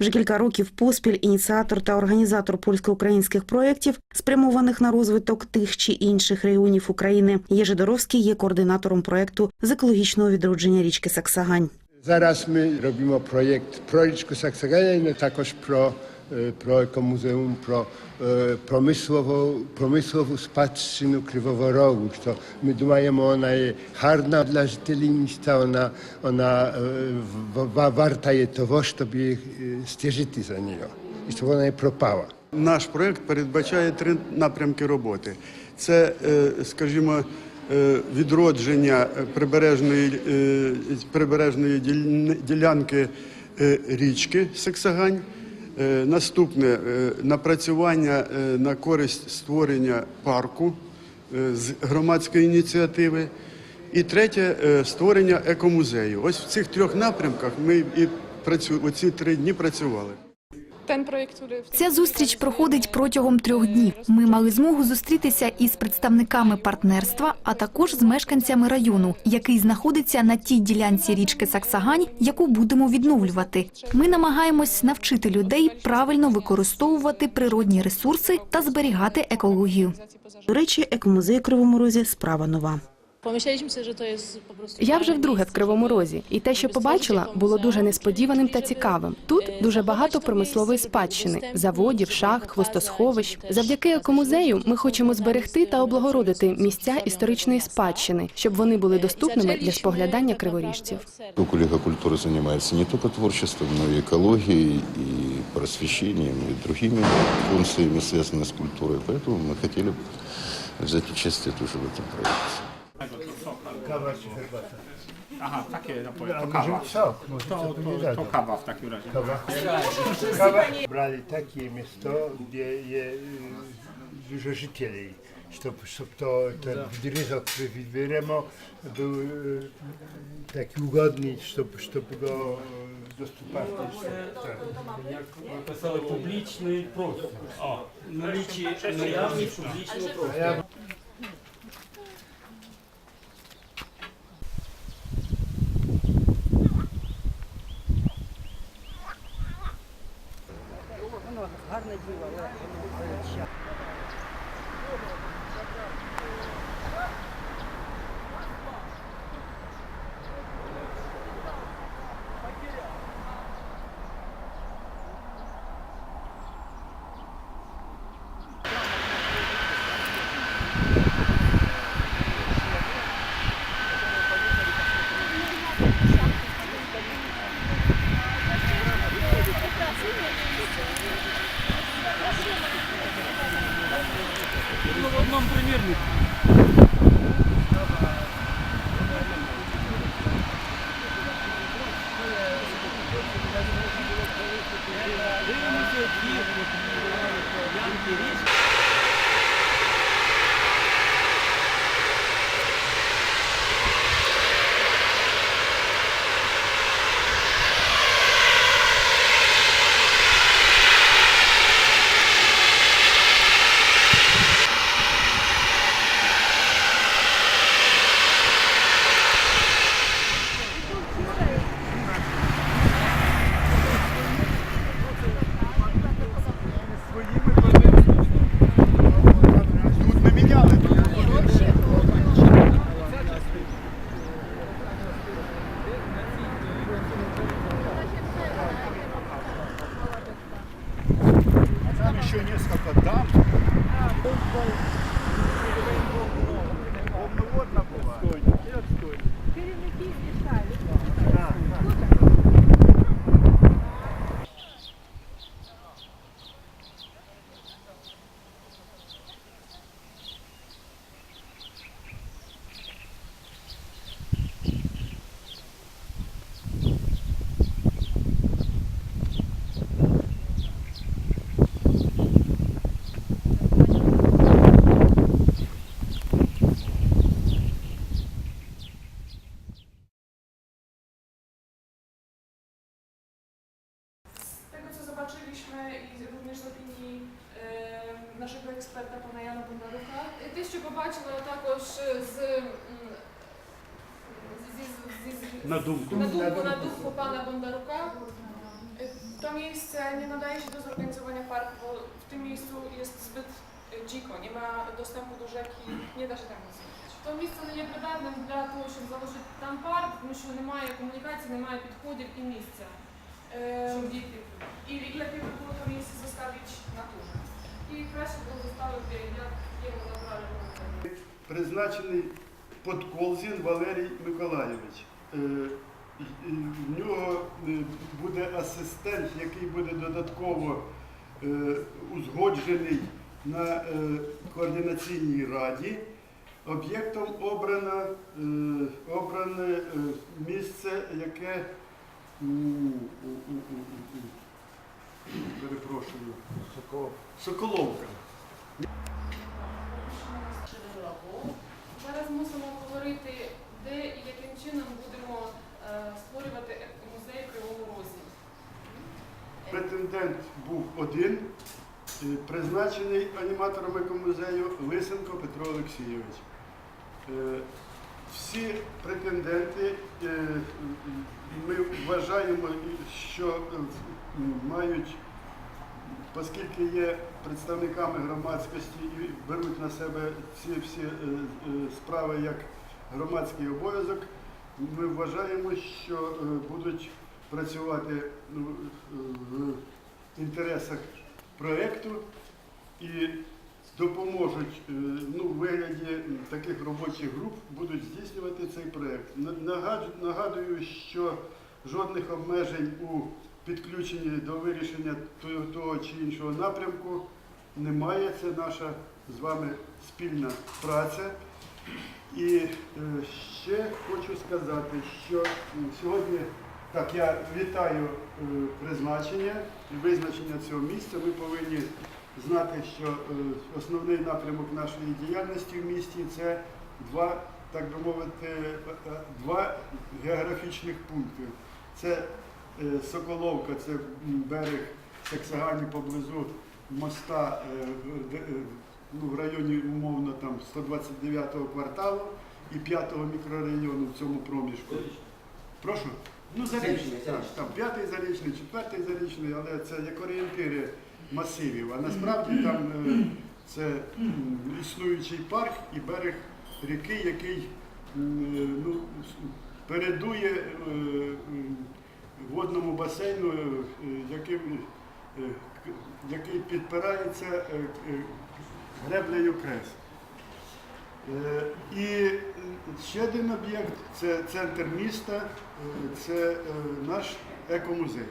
Вже кілька років поспіль ініціатор та організатор польсько-українських проєктів, спрямованих на розвиток тих чи інших регіонів України. Єжидоровський є координатором проєкту з екологічного відродження річки Саксагань. Зараз ми робимо проєкт про річку Саксагань, також про, промислову спадщину Кривого Рогу, що ми думаємо, вона є гарна для жителів міста, вона, вона е, в- в- варта є того, щоб їх е, стежити за нею, і щоб вона не пропала. Наш проект передбачає три напрямки роботи: це, е, скажімо, е, відродження прибережної, прибережної ділянки річки Саксагань. Е, Наступне е, напрацювання е, на користь створення парку з громадської ініціативи. І третє створення екомузею. Ось в цих трьох напрямках ми і працю... оці три дні працювали. Ця зустріч проходить протягом трьох днів. Ми мали змогу зустрітися із представниками партнерства, а також з мешканцями району, який знаходиться на тій ділянці річки Саксагань, яку будемо відновлювати. Ми намагаємось навчити людей правильно використовувати природні ресурси та зберігати екологію. До речі, екомузей Кривому Розі справа нова. Pomyśleliśmy sobie, że to jest po prostu. Я вже fajne вдруге в miejsce, Кривому żeby- Розі, і те, що żeby побачила, stworzyć було ekомузеum дуже несподіваним i та żeby, цікавим. e, Тут дуже zachować багато to промислової miejsce, żeby było спадщини, dostępne, заводів, żeby шахт, pokazać, хвостосховищ. żeby też Завдяки pokazać екомузею ludziom, ми хочемо którzy зберегти та są облагородити są місця zostawione історичної miasta. спадщини, щоб вони були доступними для Zaczęliśmy споглядання tak криворіжців. naprawdę od serca. Коллега культуры занимается не только творчеством, но и экологией, и просвещением, и другими функциями, связанными с культурой. Поэтому мы хотели взять участие тоже в этом проекте. Kawa czy herbata? Aha, takie napoje. A To może kawa. sok, może To, sok nie to, za to to. kawa w takim razie. Kawa. Kawa. Brali takie miasto, gdzie jest dużo życieli. Щоб, щоб то, ten відрізок від Віремо був е, такий угодний, щоб, щоб го доступати. Так. Написали публічний простір. О, налічі наявні публічного простору. Ну, примірнику. Дивимося, які ямки річки. Тут не міняли. Там еще несколько дам. i również z opinii e, naszego eksperta, pana Jana Bondaruka, те, що побачила також з, м, зі- зі- зі- На думку. на думку, на думку пана Бондарука, е, To miejsce nie nadaje się do zorganizowania parku, bo w tym miejscu jest zbyt e, dziko, nie ma dostępu do rzeki, не da się там nic zrobić. То місце не є придатним для того, щоб заложити там парк, тому що немає комунікації, немає підходів і місця, Е, щоб діти. І, Призначений Подколзін Валерій Миколайович. Е, В нього е, буде асистент, який буде додатково е, узгоджений на координаційній раді. Об'єктом обрано, обране місце, яке у, у, у, у, у, у, перепрошую, Соколовка. Зараз мусимо говорити, де і яким чином будемо е, створювати музей в Кривому Розі. Претендент був один, е, призначений аніматором екомузею Лисенко Петро Олексійович. Е, Всі претенденти, ми вважаємо, що мають, оскільки є представниками громадськості і беруть на себе ці всі е, е, справи як громадський обов'язок, ми вважаємо, що е, будуть працювати ну, в інтересах проєкту і допоможуть ну, в вигляді таких робочих груп будуть здійснювати цей проєкт. Нагадую, що жодних обмежень у підключенні до вирішення того, чи іншого напрямку немає. Це наша з вами спільна праця. І е, ще хочу сказати, що сьогодні так я вітаю е, призначення і визначення цього місця. Ми повинні знати, що е, основний напрямок нашої діяльності в місті це два, так би мовити, два географічних пункти. Це Соколовка, це берег Саксагані поблизу моста е, в- е, ну, в районі умовно там 129-го кварталу і 5-го мікрорайону в цьому проміжку. Прошу? Ну, зарічний, так, там п'ятий зарічний, четвертий зарічний, але це як орієнтири масивів. А насправді там е, це існуючий парк і берег ріки, який е, ну, передує е, водному басейну, е, яким, е, який підпирається е, греблею крес. І ще один об'єкт це центр міста, це наш екомузей.